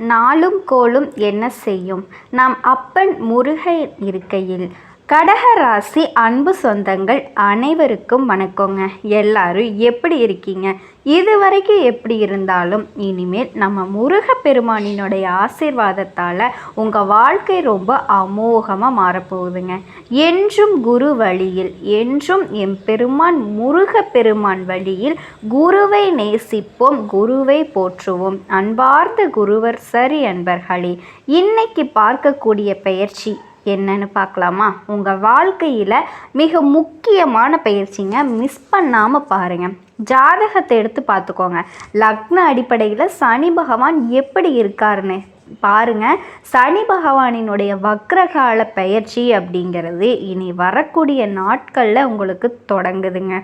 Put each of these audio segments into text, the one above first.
நாளும் கோளும் என்ன செய்யும்? நம் அப்பன் முருகன் இருக்கையில் கடகராசி அன்பு சொந்தங்கள் அனைவருக்கும் வணக்கங்க. எல்லாரும் எப்படி இருக்கீங்க? இது வரைக்கும் எப்படி இருந்தாலும் இனிமேல் நம்ம முருகப்பெருமானினுடைய ஆசீர்வாதத்தால் உங்கள் வாழ்க்கை ரொம்ப அமோகமாக மாறப்போகுதுங்க. என்றும் குரு வழியில் என்றும் எம் பெருமான் முருகப்பெருமான் வழியில் குருவை நேசிப்போம் குருவை போற்றுவோம். அன்பார்ந்த குருவர் சரி அன்பர்களே இன்னைக்கு பார்க்கக்கூடிய பயிற்சி என்னன்னு பார்க்கலாமா? உங்கள் வாழ்க்கையில் மிக முக்கியமான பயிற்சிங்க. மிஸ் பண்ணாமல் பாருங்கள் ஜாதகத்தை எடுத்து பார்த்துக்கோங்க. லக்ன அடிப்படையில் சனி பகவான் எப்படி இருக்காருன்னு பாருங்க. சனி பகவானினுடைய வக்ரகால பயிற்சி அப்படிங்கிறது இனி வரக்கூடிய நாட்களில் உங்களுக்கு தொடங்குதுங்க.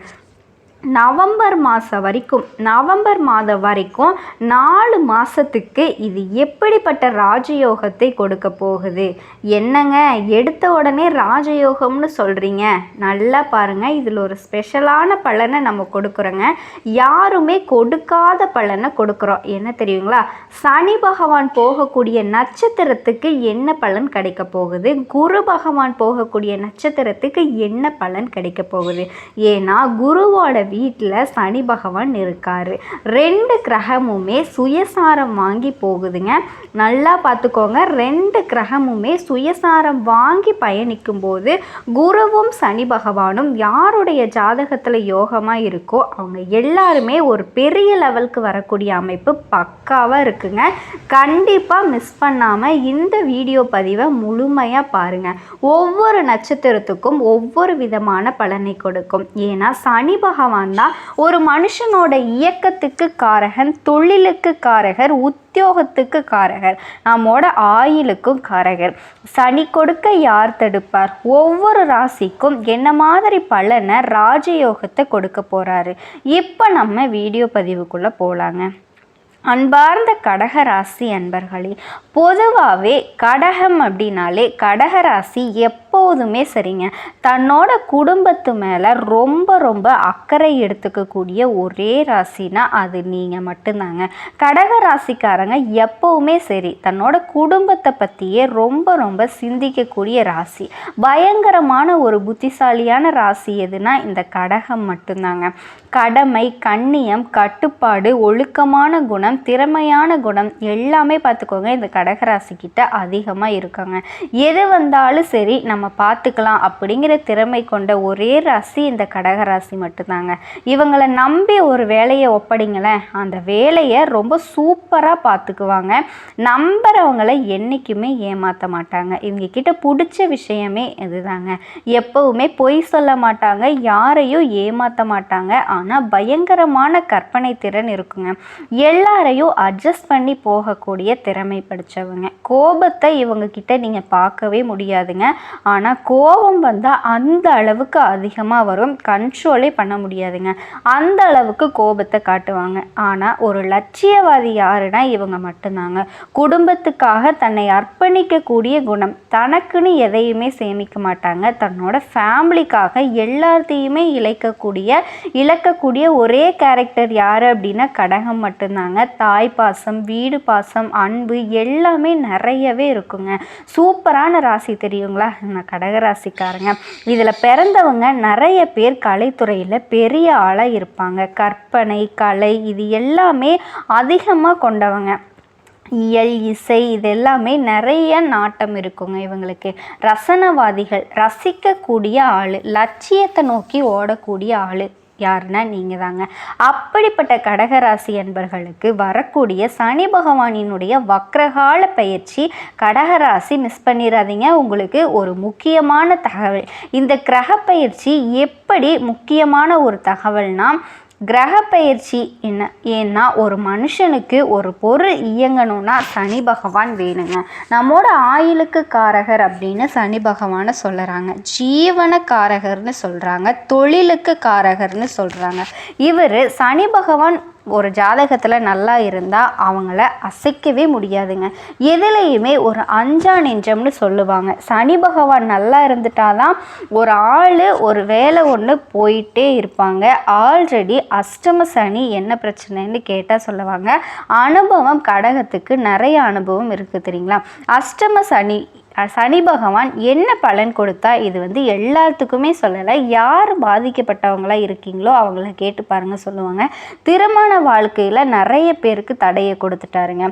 நவம்பர் மாதம் வரைக்கும் நவம்பர் மாதம் வரைக்கும் நாலு மாதத்துக்கு இது எப்படிப்பட்ட ராஜயோகத்தை கொடுக்க போகுது? என்னங்க? எடுத்த உடனே ராஜயோகம்னு சொல்கிறீங்க நல்லா பாருங்கள் இதில் ஒரு ஸ்பெஷலான பலனை நம்ம கொடுக்குறோங்க. யாருமே கொடுக்காத பலனை கொடுக்குறோம். என்ன தெரியுங்களா? சனி பகவான் போகக்கூடிய நட்சத்திரத்துக்கு என்ன பலன் கிடைக்க போகுது? குரு பகவான் போகக்கூடிய நட்சத்திரத்துக்கு என்ன பலன் கிடைக்க போகுது? ஏன்னா குருவோட வீட்டில் சனி பகவான் இருக்கார். ரெண்டு கிரகமுமே சுயசாரம் வாங்கி போகுதுங்க. நல்லா பார்த்துக்கோங்க. ரெண்டு கிரகமுமே சுயசாரம் வாங்கி பயணிக்கும் போது குருவும் சனி பகவானும் யாருடைய ஜாதகத்தில் யோகமாக இருக்கோ அவங்க எல்லாருமே ஒரு பெரிய லெவலுக்கு வரக்கூடிய அமைப்பு பக்காவாக இருக்குங்க. கண்டிப்பாக மிஸ் பண்ணாமல் இந்த வீடியோ பதிவை முழுமையாக பாருங்கள் ஒவ்வொரு நட்சத்திரத்துக்கும் ஒவ்வொரு விதமான பலனை கொடுக்கும். ஏன்னா சனி பகவான் தான் ஒரு மனுஷனோட இயக்கத்துக்கு காரகன் தொழிலுக்கு காரகர் உத்தியோகத்துக்கு காரகர் நம்மோட ஆயுளுக்கும் காரகர். சனி கொடுக்க யார் தடுப்பார்? ஒவ்வொரு ராசிக்கும் என்ன மாதிரி பலனை ராஜயோகத்தை கொடுக்க போகிறாரு இப்போ நம்ம வீடியோ பதிவுக்குள்ளே போகலாங்க அன்பார்ந்த கடகராசி அன்பர்களே பொதுவாகவே கடகம் அப்படின்னாலே கடகராசி எப்போதுமே சரிங்க. தன்னோட குடும்பத்து மேலே ரொம்ப ரொம்ப அக்கறை எடுத்துக்கக்கூடிய ஒரே ராசினா அது நீங்கள் மட்டும்தாங்க கடக ராசிக்காரங்க எப்போவுமே சரி தன்னோட குடும்பத்தை பற்றியே ரொம்ப ரொம்ப சிந்திக்கக்கூடிய ராசி. பயங்கரமான ஒரு புத்திசாலியான ராசி எதுனா இந்த கடகம் மட்டும்தாங்க கடமை கண்ணியம் கட்டுப்பாடு ஒழுக்கமான குணம் திறமையான குணம். எல்லாமே பார்த்துக்கோங்க. இந்த கடகராசிக்கிட்ட அதிகமாக இருக்காங்க. எது வந்தாலும் சரி நம்ம பார்த்துக்கலாம் அப்படிங்கிற திறமை கொண்ட ஒரே ராசி இந்த கடகராசி மட்டும்தாங்க. இவங்களை நம்பி ஒரு வேலையை ஒப்படைங்களேன். அந்த வேலையை ரொம்ப சூப்பராக பார்த்துக்குவாங்க. நம்புறவங்களை என்றைக்குமே ஏமாற்ற மாட்டாங்க. இவங்க கிட்ட பிடிச்ச விஷயமே இதுதாங்க. எப்பவுமே பொய் சொல்ல மாட்டாங்க. யாரையும் ஏமாற்ற மாட்டாங்க. ஆனால் பயங்கரமான கற்பனை திறன் இருக்குங்க. எல்லா எல்லாரையும் அட்ஜஸ்ட் பண்ணி போகக்கூடிய திறமை படித்தவங்க கோபத்தை இவங்க கிட்ட நீங்கள் பார்க்கவே முடியாதுங்க. ஆனால் கோபம் வந்தால் அந்த அளவுக்கு அதிகமாக வரும். கண்ட்ரோலே பண்ண முடியாதுங்க. அந்த அளவுக்கு கோபத்தை காட்டுவாங்க. ஆனால் ஒரு லட்சியவாதி யாருன்னா இவங்க மட்டும்தாங்க. குடும்பத்துக்காக தன்னை அர்ப்பணிக்கக்கூடிய குணம் தனக்குன்னு எதையுமே சேமிக்க மாட்டாங்க. தன்னோட ஃபேமிலிக்காக எல்லாத்தையுமே இழைக்கக்கூடிய இழக்கக்கூடிய ஒரே கேரக்டர் யார் அப்படின்னா கடகம் மட்டும்தாங்க. தாய் பாசம் வீடு பாசம் அன்பு எல்லாமே நிறையவே இருக்குங்க. சூப்பரான ராசி தெரியுங்களா? நான் கடக ராசிக்காரங்க இதில் பிறந்தவங்க நிறைய பேர் கலைத்துறையில் பெரிய ஆளாக இருப்பாங்க. கற்பனை கலை இது எல்லாமே அதிகமாக கொண்டவங்க. இயல் இசை இது எல்லாமே நிறைய நாட்டம் இருக்குங்க இவங்களுக்கு. ரசனவாதிகள் ரசிக்கக்கூடிய ஆள் லட்சியத்தை நோக்கி ஓடக்கூடிய ஆள். யாருன்னா நீங்கள் தாங்க அப்படிப்பட்ட கடகராசி என்பர்களுக்கு வரக்கூடிய சனி பகவானினுடைய வக்ரகால பயிற்சி கடகராசி மிஸ் பண்ணிடாதீங்க உங்களுக்கு ஒரு முக்கியமான தகவல். இந்த கிரக பயிற்சி எப்படி முக்கியமான ஒரு தகவல்னால் கிரக பயிற்சி என்ன? ஏன்னா ஒரு மனுஷனுக்கு ஒரு பொருள் இயங்கணும்னா சனி பகவான் வேணுங்க. நம்மோட ஆயுளுக்கு காரகர் அப்படின்னு சனி பகவானை சொல்லுறாங்க. ஜீவன காரகர்னு சொல்கிறாங்க தொழிலுக்கு காரகர்னு சொல்கிறாங்க இவர் சனி பகவான் ஒரு ஜாதகத்தில் நல்லா இருந்தால் அவங்கள அசைக்கவே முடியாதுங்க. எதுலேயுமே ஒரு அஞ்சா நெஞ்சம்னு சொல்லுவாங்க. சனி பகவான் நல்லா இருந்துட்டாதான் ஒரு ஆள் ஒரு வேலை ஒன்று போயிட்டே இருப்பாங்க. ஆல்ரெடி அஷ்டம சனி என்ன பிரச்சனைன்னு கேட்டால் சொல்லுவாங்க. அனுபவம் கடகத்துக்கு நிறைய அனுபவம் இருக்குது தெரியுங்களா? அஷ்டம சனி சனி பகவான் என்ன பலன் கொடுத்தா இது வந்து எல்லாத்துக்குமே சொல்லலை. யார் பாதிக்கப்பட்டவங்களாக இருக்கீங்களோ அவங்கள கேட்டு பாருங்கள் சொல்லுவாங்க. திருமண வாழ்க்கையில் நிறைய பேருக்கு தடையை கொடுத்துட்டாருங்க.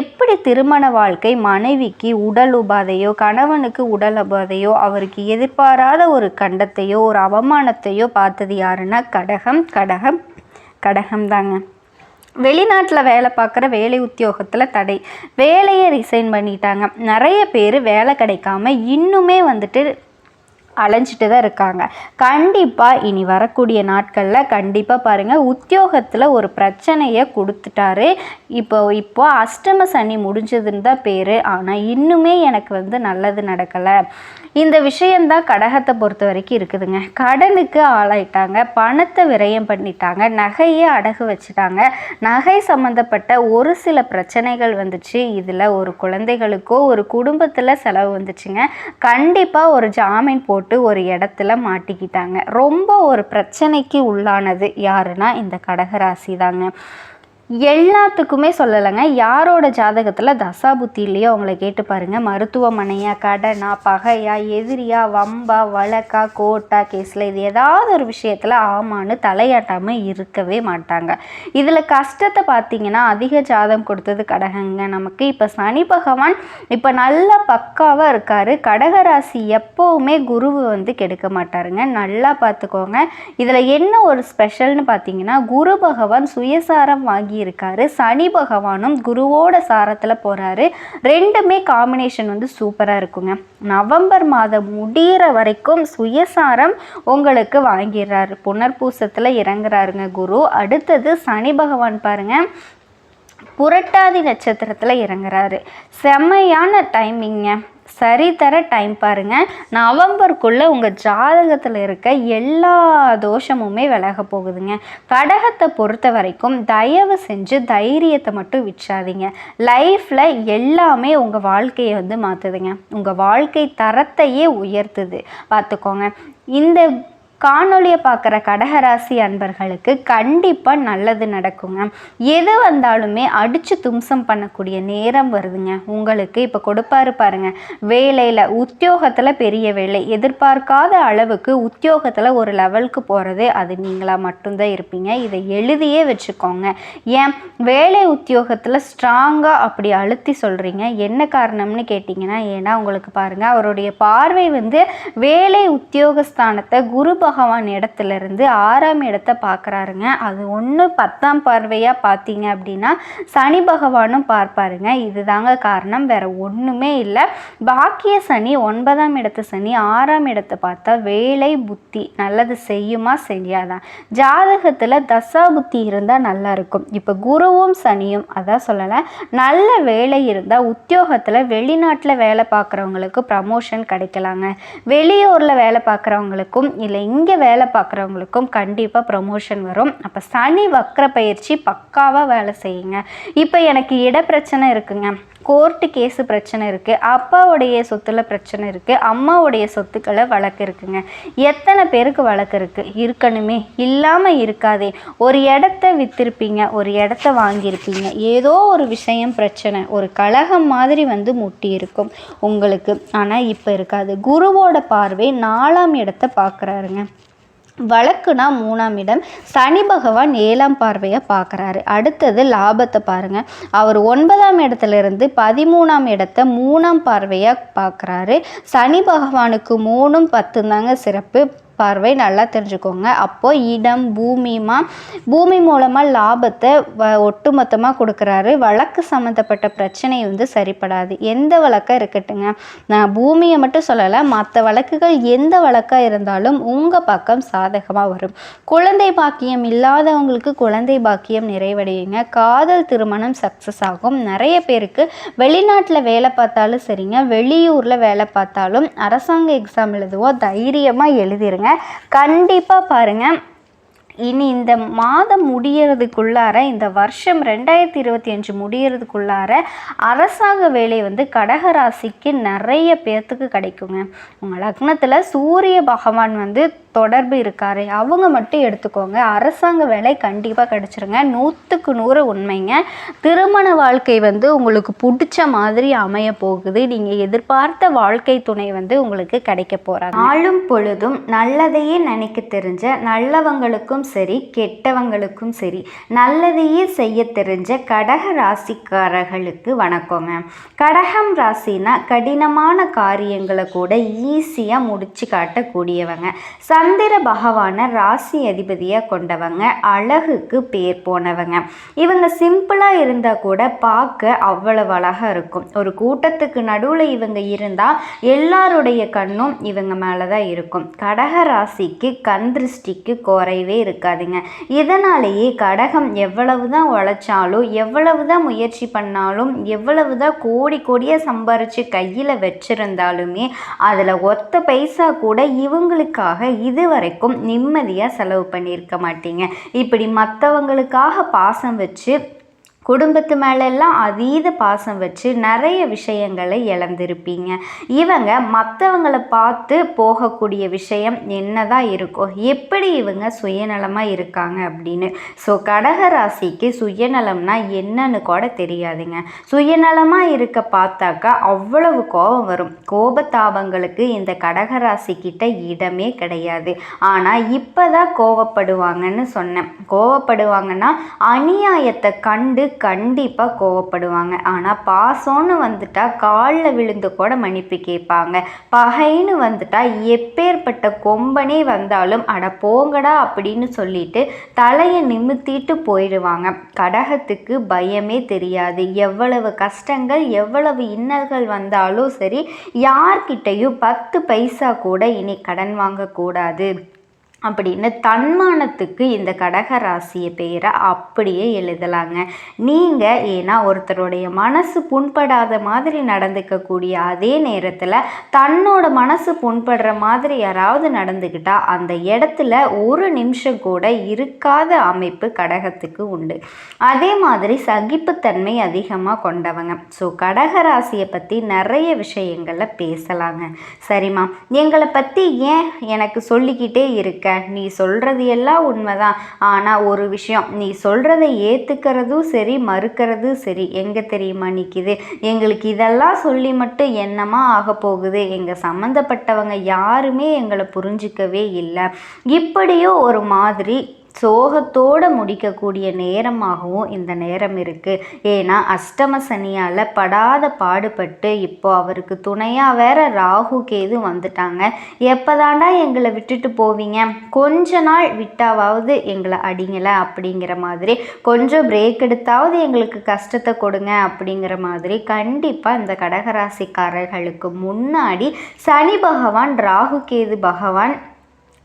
எப்படி திருமண வாழ்க்கை மனைவிக்கு உடல் உபாதையோ கணவனுக்கு உடல் உபாதையோ அவருக்கு எதிர்பாராத ஒரு கண்டத்தையோ ஒரு அவமானத்தையோ பார்த்தது யாருன்னா கடகம் கடகம் கடகம் தாங்க வெளிநாட்டில் வேலை பார்க்குற வேலை உத்தியோகத்தில் தடை. வேலையை ரிசைன் பண்ணிட்டாங்க. நிறைய பேர் வேலை கிடைக்காம இன்னுமே வந்துட்டு அலைஞ்சிட்டு தான் இருக்காங்க. கண்டிப்பாக இனி வரக்கூடிய நாட்களில் கண்டிப்பாக பாருங்கள் உத்தியோகத்தில் ஒரு பிரச்சனையை கொடுத்துட்டாரு. இப்போ இப்போ அஷ்டம சனி முடிஞ்சதுன்னு தான் பேர். ஆனால் இன்னுமே எனக்கு வந்து நல்லது நடக்கலை. இந்த விஷயந்தான் கடகத்தை பொறுத்த வரைக்கும் இருக்குதுங்க. கடனுக்கு ஆளாயிட்டாங்க பணத்தை விரயம் பண்ணிட்டாங்க நகையை அடகு வச்சுட்டாங்க. நகை சம்மந்தப்பட்ட ஒரு சில பிரச்சனைகள் வந்துச்சு. இதில் ஒரு குழந்தைகளுக்கோ ஒரு குடும்பத்தில் செலவு வந்துச்சுங்க. கண்டிப்பாக ஒரு ஜாமீன் போட்டு ஒரு இடத்துல மாட்டிக்கிட்டாங்க. ரொம்ப ஒரு பிரச்சனைக்கு உள்ளானது யாருன்னா இந்த கடகராசி தாங்க எல்லாத்துக்குமே சொல்லலைங்க. யாரோட ஜாதகத்தில் தசாபுத்தி இல்லையோ அவங்கள கேட்டு பாருங்கள் மருத்துவமனையா கடனா பகையா எதிரியா வம்பா வழக்கா கோட்டா கேஸில் இது ஏதாவது ஒரு விஷயத்தில் ஆமான்னு தலையாட்டாமல் இருக்கவே மாட்டாங்க. இதில் கஷ்டத்தை பார்த்தீங்கன்னா அதிக ஜாதகம் கொடுத்தது கடகங்க. நமக்கு இப்போ சனி பகவான் இப்போ நல்லா பக்காவாக இருக்கார். கடகராசி எப்போவுமே குருவு வந்து கெடுக்க மாட்டாருங்க. நல்லா பார்த்துக்கோங்க இதில் என்ன ஒரு ஸ்பெஷல்னு பார்த்தீங்கன்னா குரு பகவான் சுயசாரம் வாங்கி இருக்காரு. சனி பகவானும் குருவோட சாரத்தில் போகிறாரு ரெண்டுமே காம்பினேஷன் வந்து சூப்பராக இருக்குங்க. நவம்பர் மாதம் முடிகிற வரைக்கும் சுயசாரம் உங்களுக்கு வாங்கிடுறாரு. புனர்பூசத்தில் இறங்குறாருங்க குரு. அடுத்தது சனி பகவான் பாருங்கள் புரட்டாதி நட்சத்திரத்தில் இறங்குறாரு. செம்மையான டைமிங்க சரி தர டைம் பாருங்கள் நவம்பருக்குள்ளே உங்கள் ஜாதகத்தில் இருக்க எல்லா தோஷமுமே விலக போகுதுங்க. கடகத்தை பொறுத்த வரைக்கும் தயவு செஞ்சு தைரியத்தை மட்டும் விற்றாதீங்க லைஃப்பில் எல்லாமே உங்கள் வாழ்க்கையை வந்து மாற்றுதுங்க உங்கள் வாழ்க்கை தரத்தையே உயர்த்துது. பார்த்துக்கோங்க. இந்த காணொலியை பார்க்குற கடகராசி அன்பர்களுக்கு கண்டிப்பாக நல்லது நடக்குங்க. எது வந்தாலுமே அடித்து தும்சம் பண்ணக்கூடிய நேரம் வருதுங்க. உங்களுக்கு இப்போ கொடுப்பாரு பாருங்க. வேலையில் உத்தியோகத்தில் பெரிய வேலை. எதிர்பார்க்காத அளவுக்கு உத்தியோகத்தில் ஒரு லெவலுக்கு போகிறது அது நீங்களாக மட்டும்தான் இருப்பீங்க. இதை எழுதியே வச்சுக்கோங்க. ஏன்? வேலை உத்தியோகத்தில் ஸ்ட்ராங்காக அப்படி அழுத்தி சொல்கிறீங்க என்ன காரணம்னு கேட்டிங்கன்னா ஏன்னா உங்களுக்கு பாருங்கள் அவருடைய பார்வை வந்து வேலை உத்தியோகஸ்தானத்தை குரு பகவான் இடத்துல இருந்து ஆறாம் இடத்த பார்க்குறாருங்க. அது ஒன்று பத்தாம் பார்வையாக பார்த்தீங்க அப்படின்னா சனி பகவானும் பார்ப்பாருங்க. இதுதாங்க காரணம். வேற ஒன்றுமே இல்லை. பாக்கிய சனி ஒன்பதாம் இடத்து சனி ஆறாம் இடத்தை பார்த்தா வேலை புத்தி நல்லது செய்யுமா செய்யாதான் ஜாதகத்தில் தசா புத்தி இருந்தால் நல்லா இருக்கும். இப்போ குருவும் சனியும் அதான் சொல்லலை. நல்ல வேலை இருந்தால் உத்தியோகத்தில் வெளிநாட்டில் வேலை பார்க்குறவங்களுக்கு ப்ரமோஷன் கிடைக்கலாங்க. வெளியூரில் வேலை பார்க்குறவங்களுக்கும் இல்லை இங்கே வேலை பார்க்குறவங்களுக்கும் கண்டிப்பாக ப்ரமோஷன் வரும். அப்போ சனி வக்கர பயிற்சி பக்காவாக வேலை செய்யுங்க. இப்போ எனக்கு இட பிரச்சனை இருக்குங்க. கோர்ட்டு கேஸு பிரச்சனை இருக்குது அப்பாவுடைய சொத்தில் பிரச்சனை இருக்குது அம்மாவுடைய சொத்துக்களை வழக்கு இருக்குங்க. எத்தனை பேருக்கு வழக்கு இருக்குது இருக்கணுமே. இல்லாமல் இருக்காதே. ஒரு இடத்த விற்றுருப்பீங்க ஒரு இடத்த வாங்கியிருப்பீங்க. ஏதோ ஒரு விஷயம் பிரச்சனை. ஒரு கழகம் மாதிரி வந்து முட்டி இருக்கும். உங்களுக்கு. ஆனால் இப்போ இருக்காது. குருவோட பார்வை நாலாம் இடத்த பார்க்குறாருங்க. வழக்குனா மூணாம் இடம். சனி பகவான் ஏழாம் பார்வையை பார்க்குறாரு. அடுத்தது லாபத்தை பாருங்கள் அவர் ஒன்பதாம் இடத்துல இருந்து பதிமூணாம் இடத்த மூணாம் பார்வையாக பார்க்குறாரு. சனி பகவானுக்கு மூணும் பத்து தாங்க சிறப்பு. பார்வை நல்லா தெரிஞ்சுக்கோங்க. அப்போது இடம் பூமிமா பூமி மூலமாக லாபத்தை வ ஒட்டுமொத்தமாக கொடுக்குறாரு. வழக்கு சம்மந்தப்பட்ட பிரச்சனை வந்து சரிப்படாது. எந்த வழக்காக இருக்கட்டுங்க. நான் பூமியை மட்டும் சொல்லலை மற்ற வழக்குகள் எந்த வழக்காக இருந்தாலும் உங்கள் பக்கம் சாதகமாக வரும். குழந்தை பாக்கியம் இல்லாதவங்களுக்கு குழந்தை பாக்கியம் நிறைவடையுங்க. காதல் திருமணம் சக்ஸஸ் ஆகும். நிறைய பேருக்கு வெளிநாட்டில் வேலை பார்த்தாலும் சரிங்க. வெளியூரில் வேலை பார்த்தாலும் அரசாங்க எக்ஸாம் எழுதுவோம் தைரியமாக எழுதிருங்க. கண்டிப்பாக பாருங்கள் இனி இந்த மாதம் முடியறதுக்குள்ளார இந்த வருஷம் ரெண்டாயிரத்தி இருபத்தி அஞ்சு முடியறதுக்குள்ளார அரசாங்க வேலை வந்து கடகராசிக்கு நிறைய பேர்த்துக்கு கிடைக்குங்க. உங்கள் லக்னத்தில் சூரிய பகவான் வந்து தொடர்பு இருக்காரு. அவங்க மட்டும் எடுத்துக்கோங்க. அரசாங்க வேலை கண்டிப்பாக கிடச்சிருங்க. நூற்றுக்கு நூறு உண்மைங்க. திருமண வாழ்க்கை வந்து உங்களுக்கு பிடிச்ச மாதிரி அமைய போகுது. நீங்கள் எதிர்பார்த்த வாழ்க்கை துணை வந்து உங்களுக்கு கிடைக்க போகிறாங்க ஆளும் பொழுதும் நல்லதையே நினைக்க தெரிஞ்ச நல்லவங்களுக்கும் சரி கெட்டவங்களுக்கும் சரி நல்லதையே செய்ய தெரிஞ்ச கடக ராசிக்காரர்களுக்கு வணக்கங்க. கடகம் ராசினா கடினமான காரியங்களை கூட ஈஸியாக முடிச்சு காட்டக்கூடியவங்க. சந்திர பகவானை ராசி அதிபதியாக கொண்டவங்க அழகுக்கு பேர் போனவங்க. இவங்க சிம்பிளாக இருந்தால் கூட பார்க்க அவ்வளவு அழகாக இருக்கும். ஒரு கூட்டத்துக்கு நடுவில் இவங்க இருந்தால் எல்லாருடைய கண்ணும் இவங்க மேலே தான் இருக்கும். கடக ராசிக்கு கண் திருஷ்டிக்கு குறைவே இருக்காதுங்க. இதனாலேயே கடகம் எவ்வளவு தான் உழைச்சாலும் எவ்வளவு தான் முயற்சி பண்ணாலும் எவ்வளவு தான் கோடி கோடியாக சம்பாரித்து கையில் வச்சிருந்தாலுமே அதில் ஒத்த பைசா கூட இவங்களுக்காக இது வரைக்கும் நிம்மதியாக செலவு பண்ணியிருக்க மாட்டீங்க. இப்படி மற்றவங்களுக்காக பாசம் வச்சு குடும்பத்து மேலெல்லாம் அதீத பாசம் வச்சு நிறைய விஷயங்களை இழந்திருப்பீங்க. இவங்க மற்றவங்களை பார்த்து போகக்கூடிய விஷயம் என்னதான் இருக்கும் எப்படி இவங்க சுயநலமாக இருக்காங்க அப்படின்னு. ஸோ கடகராசிக்கு சுயநலம்னா என்னன்னு கூட தெரியாதுங்க. சுயநலமாக இருக்க பார்த்தாக்கா அவ்வளவு கோபம் வரும். கோபத்தாபங்களுக்கு இந்த கடகராசி கிட்ட இடமே கிடையாது. ஆனால் இப்போ தான் கோவப்படுவாங்கன்னு சொன்னேன். கோவப்படுவாங்கன்னா அநியாயத்தை கண்டு கண்டிப்பாக கோவப்படுவாங்க. ஆனால் பாசம்னு வந்துட்டா காலில் விழுந்து கூட மன்னிப்பு கேட்பாங்க. பகைன்னு வந்துட்டால் எப்பேற்பட்ட கொம்பனே வந்தாலும் அட போங்கடா அப்படின்னு சொல்லிட்டு தலையை நிமித்திட்டு போயிடுவாங்க. கடகத்துக்கு பயமே தெரியாது. எவ்வளவு கஷ்டங்கள் எவ்வளவு இன்னல்கள் வந்தாலும் சரி யார்கிட்டையும் பத்து பைசா கூட இனி கடன் வாங்கக்கூடாது. அப்படின்னு தன்மானத்துக்கு இந்த கடகராசிய பெயரை அப்படியே எழுதலாங்க. நீங்கள் ஏன்னா ஒருத்தருடைய மனசு புண்படாத மாதிரி நடந்துக்கக்கூடிய அதே நேரத்தில் தன்னோட மனசு புண்படுற மாதிரி யாராவது நடந்துக்கிட்டா அந்த இடத்துல ஒரு நிமிஷம் கூட இருக்காத அமைப்பு கடகத்துக்கு உண்டு. அதே மாதிரி சகிப்புத்தன்மை அதிகமாக கொண்டவங்க. ஸோ கடகராசியை பற்றி நிறைய விஷயங்களை பேசலாங்க. சரிம்மா. எங்களை பற்றி ஏன் எனக்கு சொல்லிக்கிட்டே இருக்க? நீ சொல்கிறது எல்லாம் உண்மைதான். ஆனால் ஒரு விஷயம் நீ சொல்கிறத ஏற்றுக்கிறதும் சரி மறுக்கிறதும் சரி எங்கே தெரியுமா நிற்கிது எங்களுக்கு இதெல்லாம் சொல்லி மட்டும் என்னமா ஆக போகுது? எங்கள் சம்மந்தப்பட்டவங்க யாருமே எங்களை புரிஞ்சிக்கவே இல்லை. இப்படியோ ஒரு மாதிரி சோகத்தோடு முடிக்கக்கூடிய நேரமாகவும் இந்த நேரம் இருக்குது ஏன்னா அஷ்டம சனியால் படாத பாடுபட்டு இப்போ அவருக்கு துணையாக வேற ராகு கேது வந்துட்டாங்க. எப்போதாண்டா எங்களை விட்டுட்டு போவீங்க? கொஞ்ச நாள் விட்டாவது எங்களை அடிங்களை அப்படிங்கிற மாதிரி கொஞ்சம் பிரேக் எடுத்தாவது எங்களுக்கு கஷ்டத்தை கொடுங்க அப்படிங்கிற மாதிரி கண்டிப்பாக இந்த கடகராசிக்காரர்களுக்கு முன்னாடி சனி பகவான் ராகு கேது பகவான்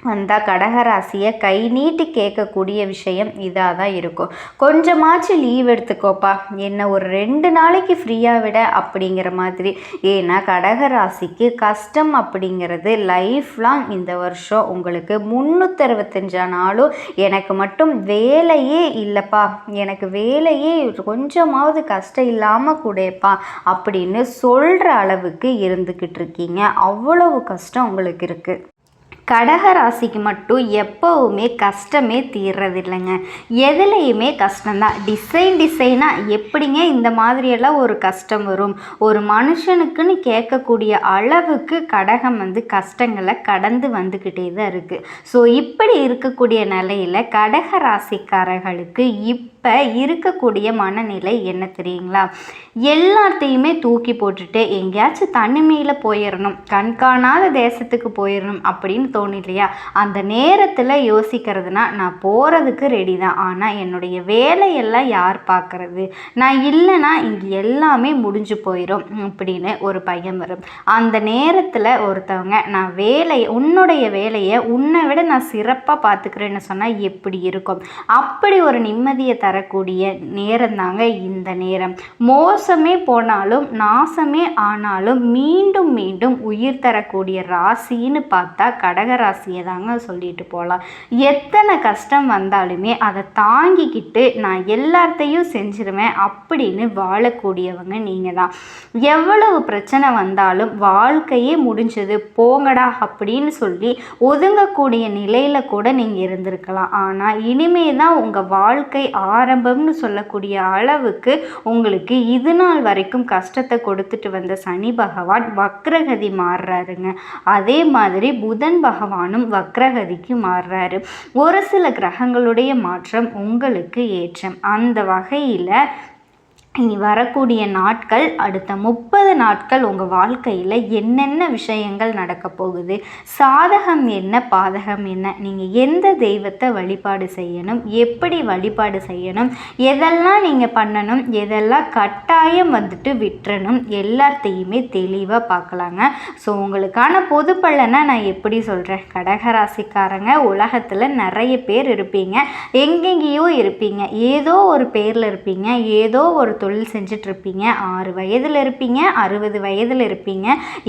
வந்தால் கடகராசியை கை நீட்டி கேட்கக்கூடிய விஷயம் இதாக தான் இருக்கும். கொஞ்சமாச்சும் லீவ் எடுத்துக்கோப்பா. என்ன ஒரு ரெண்டு நாளைக்கு ஃப்ரீயாக விட அப்படிங்கிற மாதிரி. ஏன்னா கடகராசிக்கு கஷ்டம் அப்படிங்கிறது லைஃப் லாங் இந்த வருஷம். உங்களுக்கு முந்நூற்றறுபத்தஞ்சா நாளும் எனக்கு மட்டும் வேலையே இல்லைப்பா. எனக்கு வேலையே கொஞ்சமாவது கஷ்டம் இல்லாமல் கூடப்பா அப்படின்னு சொல்கிற அளவுக்கு இருந்துக்கிட்டு இருக்கீங்க. அவ்வளவு கஷ்டம் உங்களுக்கு இருக்குது கடக ராசிக்கு மட்டும் எப்போவுமே கஷ்டமே தீர்றதில்லைங்க. எதுலேயுமே கஷ்டம்தான். டிசைன் டிசைனாக எப்படிங்க இந்த மாதிரியெல்லாம் ஒரு கஷ்டம் வரும்? ஒரு மனுஷனுக்குன்னு கேட்கக்கூடிய அளவுக்கு கடகம் வந்து கஷ்டங்களை கடந்து வந்துக்கிட்டே தான் இருக்குது ஸோ இப்படி இருக்கக்கூடிய நிலையில் கடக ராசிக்காரர்களுக்கு இப்போ இருக்கக்கூடிய மனநிலை என்ன தெரியுங்களா? எல்லாத்தையுமே தூக்கி போட்டுட்டு எங்கேயாச்சும் தனிமையில் போயிடணும் கண்காணாத தேசத்துக்கு போயிடணும் அப்படின்னு தோணும் இல்லையா அந்த நேரத்தில் யோசிக்கிறதுனா நான் போகிறதுக்கு ரெடி தான். ஆனால் என்னுடைய வேலையெல்லாம் யார் பார்க்குறது நான் இல்லைன்னா இங்கே எல்லாமே முடிஞ்சு போயிடும் அப்படின்னு ஒரு பையன் வரும். அந்த நேரத்தில் ஒருத்தவங்க நான் வேலையை உன்னுடைய வேலையை உன்னை விட நான் சிறப்பாக பார்த்துக்கிறேன்னு சொன்னால் எப்படி இருக்கும்? அப்படி ஒரு நிம்மதியை தரக்கூடிய நேரம் தாங்க இந்த நேரம். மோசமே போனாலும் நாசமே ஆனாலும் மீண்டும் மீண்டும் உயிர் தரக்கூடிய ராசின்னு பார்த்தா கடன் கடகராசியை தாங்க சொல்லிட்டு போகலாம் எத்தனை கஷ்டம் வந்தாலுமே அதை தாங்கிக்கிட்டு நான் எல்லாத்தையும் செஞ்சிருவேன் அப்படின்னு வாழக்கூடியவங்க நீங்கள் தான். எவ்வளவு பிரச்சனை வந்தாலும் வாழ்க்கையே முடிஞ்சது போங்கடா அப்படின்னு சொல்லி ஒதுங்கக்கூடிய நிலையில் கூட நீங்கள் இருந்திருக்கலாம். ஆனால் இனிமே தான் உங்கள் வாழ்க்கை ஆரம்பம்னு சொல்லக்கூடிய அளவுக்கு உங்களுக்கு இது நாள் வரைக்கும் கஷ்டத்தை கொடுத்துட்டு வந்த சனி பகவான் வக்ரகதி மாறுறாருங்க. அதே மாதிரி புதன் பகவான் பகவானும் வக்ரகதிக்கு மாறுறாரு. ஒரு சில கிரகங்களுடைய மாற்றம் உங்களுக்கு ஏற்றம். அந்த வகையில் இனி வரக்கூடிய நாட்கள் அடுத்த முப்பது நாட்கள் உங்கள் வாழ்க்கையில் என்னென்ன விஷயங்கள் நடக்க போகுது? சாதகம் என்ன பாதகம் என்ன? நீங்கள் எந்த தெய்வத்தை வழிபாடு செய்யணும்? எப்படி வழிபாடு செய்யணும்? எதெல்லாம் நீங்கள் பண்ணணும்? எதெல்லாம் கட்டாயம் வந்துட்டு விட்டுறணும்? எல்லாத்தையுமே தெளிவாக பார்க்கலாங்க ஸோ உங்களுக்கான பொது பலனை நான் எப்படி சொல்கிறேன் கடகராசிக்காரங்க உலகத்தில் நிறைய பேர் இருப்பீங்க. எங்கெங்கேயோ இருப்பீங்க. ஏதோ ஒரு பேரில் இருப்பீங்க. ஏதோ ஒரு தொழில் செஞ்சிட்ருப்பீங்க. ஆறு வயதில் இருப்பீங்க அறுபது வயதில் இருப்பீங்க.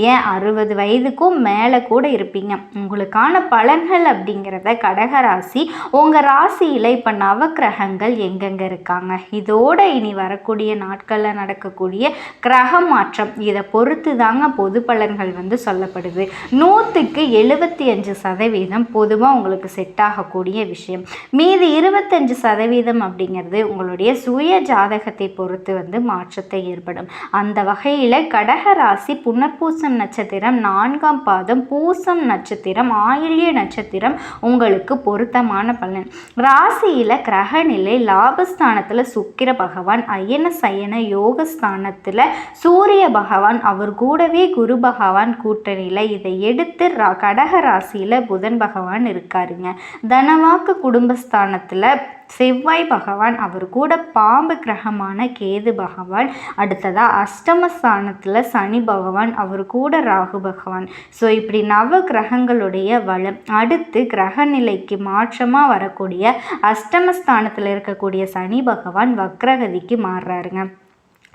ஏன் அறுபது வயதுக்கும் மேலே கூட இருப்பீங்க. உங்களுக்கான பலன்கள் அப்படிங்கிறத கடகராசி உங்கள் ராசியில் இப்போ நவக்கிரகங்கள் எங்கெங்கே இருக்காங்க? இதோட இனி வரக்கூடிய நாட்களில் நடக்கக்கூடிய கிரக மாற்றம் இதை பொறுத்து தாங்க பொது பலன்கள் வந்து சொல்லப்படுது. நூற்றுக்கு எழுபத்தி அஞ்சு சதவீதம் பொதுவாக உங்களுக்கு செட் ஆகக்கூடிய விஷயம். மீதி இருபத்தஞ்சு சதவீதம் அப்படிங்கிறது உங்களுடைய சுய ஜாதகத்தை பொறுத்து வந்து மாற்றத்தை ஏற்படும். அந்த வகையில் கடக ராசி புனர்பூசம் நட்சத்திரம் நான்காம் பாதம் பூசம் நட்சத்திரம் ஆயில்ய நட்சத்திரம் உங்களுக்கு பொருத்தமான பலன். ராசியில் கிரகநிலை லாபஸ்தானத்தில் சுக்கிர பகவான் அயன சயன யோகஸ்தானத்தில் சூரிய பகவான் அவர் கூடவே குரு பகவான் கூட்டணியில் இதை எடுத்து கடக ராசியில் புதன் பகவான் இருக்காருங்க. தனவாக்கு குடும்பஸ்தானத்தில் செவ்வாய் பகவான் அவர் கூட பாம்பு கிரகமான கேது பகவான் அடுத்ததாக அஷ்டமஸ்தானத்தில் சனி பகவான் அவர் கூட ராகு பகவான். ஸோ இப்படி நவ கிரகங்களுடைய வளம் அடுத்து கிரக நிலைக்கு மாற்றமாக வரக்கூடிய அஷ்டமஸ்தானத்தில் இருக்கக்கூடிய சனி பகவான் வக்ரகதிக்கு மாறுறாருங்க.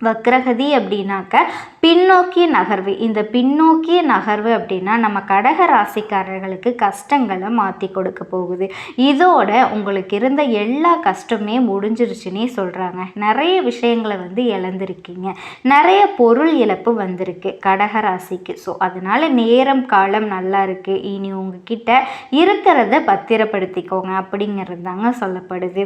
வக்ரகதி அப்படின்னாக்க பின்னோக்கிய நகர்வு. இந்த பின்னோக்கிய நகர்வு அப்படின்னா நம்ம கடக ராசிக்காரர்களுக்கு கஷ்டங்களை மாற்றி கொடுக்க போகுது. இதோட உங்களுக்கு இருந்த எல்லா கஷ்டமே முடிஞ்சிருச்சுன்னே சொல்கிறாங்க நிறைய விஷயங்களை வந்து இழந்திருக்கீங்க. நிறைய பொருள் இழப்பு வந்திருக்கு கடக ராசிக்கு. ஸோ அதனால் நேரம் காலம் நல்லா இருக்குது இனி உங்ககிட்ட இருக்கிறத பத்திரப்படுத்திக்கோங்க அப்படிங்கிறது தாங்க சொல்லப்படுது.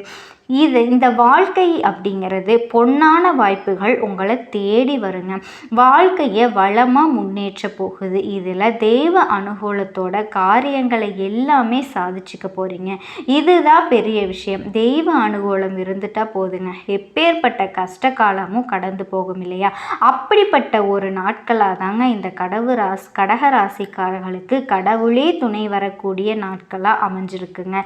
இது இந்த வாழ்க்கை அப்படிங்கிறது பொன்னான வாய்ப்புகள் உங்களை தேடி வருங்க. வாழ்க்கையை வளமாக முன்னேற்ற போகுது. இதில் தெய்வ அனுகூலத்தோட காரியங்களை எல்லாமே சாதிச்சுக்க போகிறீங்க இதுதான் பெரிய விஷயம். தெய்வ அனுகூலம் இருந்துட்டால் போதுங்க. எப்பேற்பட்ட கஷ்ட காலமும் கடந்து போகும் இல்லையா? அப்படிப்பட்ட ஒரு நாட்களாக தாங்க இந்த கடவு ராசி கடக ராசிக்காரர்களுக்கு கடவுளே துணை வரக்கூடிய நாட்களாக அமைஞ்சிருக்குங்க.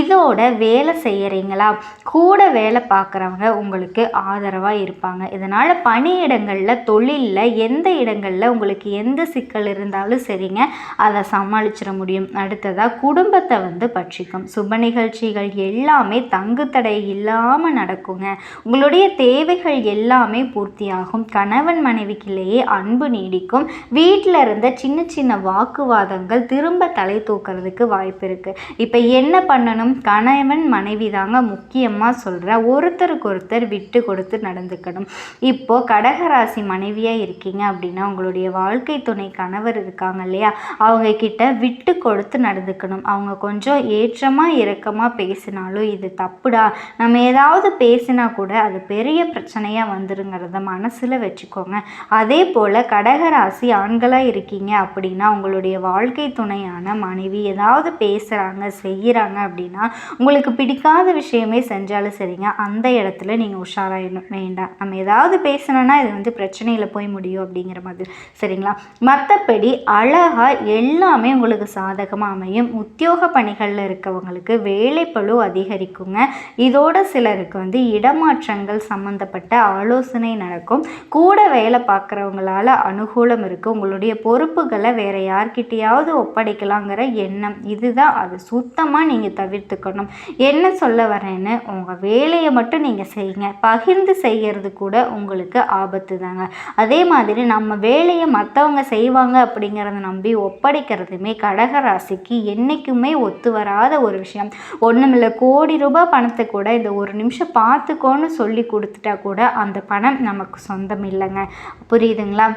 இதோட வேலை செய்கிறீங்களா கூட வேலை பார்க்குறவங்க உங்களுக்கு ஆதரவாக இருப்பாங்க. இதனால் பணியிடங்களில் தொழிலில் எந்த இடங்களில் உங்களுக்கு எந்த சிக்கல் இருந்தாலும் சரிங்க அதை சமாளிச்சிட முடியும். அடுத்ததாக குடும்பத்தை வந்து பட்சிக்கும் சுப நிகழ்ச்சிகள் எல்லாமே தங்குத்தடை இல்லாமல் நடக்குங்க. உங்களுடைய தேவைகள் எல்லாமே பூர்த்தியாகும். கணவன் மனைவிக்கிலேயே அன்பு நீடிக்கும். வீட்டில் இருந்த சின்ன சின்ன வாக்குவாதங்கள் திரும்ப தலை தூக்கிறதுக்கு வாய்ப்பு இருக்குது இப்போ என்ன பண்ணணும்? கணவன் மனைவி தாங்க முக்கியமாக சொல்கிறேன் ஒருத்தருக்கு ஒருத்தர் விட்டு கொடுத்து நடந்துக்கணும். இப்போது கடகராசி மனைவியாக இருக்கீங்க அப்படின்னா உங்களுடைய வாழ்க்கை துணை கணவர் இருக்காங்க இல்லையா? அவங்க கிட்ட விட்டு கொடுத்து நடந்துக்கணும். அவங்க கொஞ்சம் ஏற்றமாக இறக்கமாக பேசினாலும் இது தப்புடா. நம்ம ஏதாவது பேசினா கூட அது பெரிய பிரச்சனையாக வந்துருங்கிறத மனசில் வச்சுக்கோங்க. அதே போல் கடகராசி ஆண்களாக இருக்கீங்க அப்படின்னா உங்களுடைய வாழ்க்கை துணையான மனைவி ஏதாவது பேசுகிறாங்க செய்கிறாங்க அப்படின்னா உங்களுக்கு பிடிக்காத விஷயமே செஞ்சாலும் சரிங்க. அந்த இடத்துல நீங்கள் உஷாராயிடணும். வேண்டாம். நம்ம ஏதாவது பேசணும்னா இது வந்து பிரச்சனையில் போய் முடியும். முடியும் அப்படிங்கிற மாதிரி. சரிங்களா? மற்றபடி அழகாக எல்லாமே உங்களுக்கு சாதகமாக அமையும். உத்தியோக பணிகளில் இருக்கவங்களுக்கு வேலைப்பழு அதிகரிக்குங்க. இதோட சிலருக்கு வந்து இடமாற்றங்கள் சம்மந்தப்பட்ட ஆலோசனை நடக்கும். கூட வேலை பார்க்குறவங்களால அனுகூலம் இருக்குது உங்களுடைய பொறுப்புகளை வேறு யார்கிட்டையாவது ஒப்படைக்கலாங்கிற எண்ணம். இதுதான் அது. சுத்தமாக நீங்கள் தவிர்த்துக்கணும். என்ன சொல்ல வரேன்னு உங்கள் வேலையை மட்டும் நீங்கள் செய்யுங்க. பகிர்ந்து செய்கிறது கூட உங்களுக்கு ஆபத்து தாங்க அதே மாதிரி நம்ம வேலையை மற்றவங்க செய்வாங்க அப்படிங்கிறத நம்பி ஒப்படைக்கிறதுமே கடக ராசிக்கு என்றைக்குமே ஒத்து வராத ஒரு விஷயம். ஒன்றுமில்ல கோடி ரூபாய் பணத்தை கூட இந்த ஒரு நிமிஷம் பார்த்துக்கோன்னு சொல்லி கொடுத்துட்டா கூட அந்த பணம் நமக்கு சொந்தம் இல்லைங்க. புரியுதுங்களா?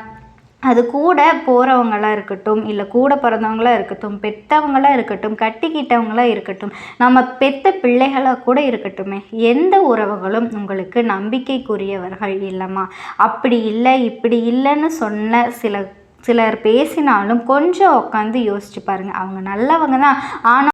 அது கூட போகிறவங்களாக இருக்கட்டும் இல்லை கூட பிறந்தவங்களாக இருக்கட்டும் பெற்றவங்களாக இருக்கட்டும் கட்டிக்கிட்டவங்களாக இருக்கட்டும் நம்ம பெத்த பிள்ளைகளாக கூட இருக்கட்டுமே எந்த உறவுகளும் உங்களுக்கு நம்பிக்கைக்குரியவர்கள் இல்லைம்மா. அப்படி இல்லை இப்படி இல்லைன்னு சொன்ன சில சிலர் பேசினாலும் கொஞ்சம் உட்காந்து யோசிச்சு பாருங்கள் அவங்க நல்லவங்க தான். ஆனால்